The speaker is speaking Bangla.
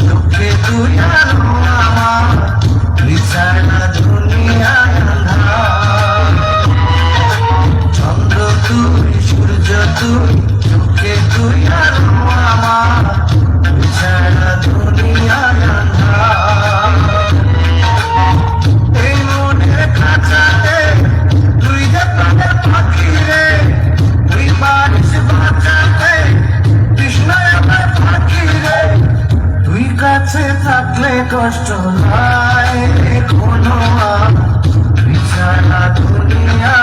দুঃখে তুই আমার বিছানা দুনিয়া চন্দ্র তুই সূর্য তুই কাছে থাকলে কষ্ট নাই কোনো বিছানা দুনিয়া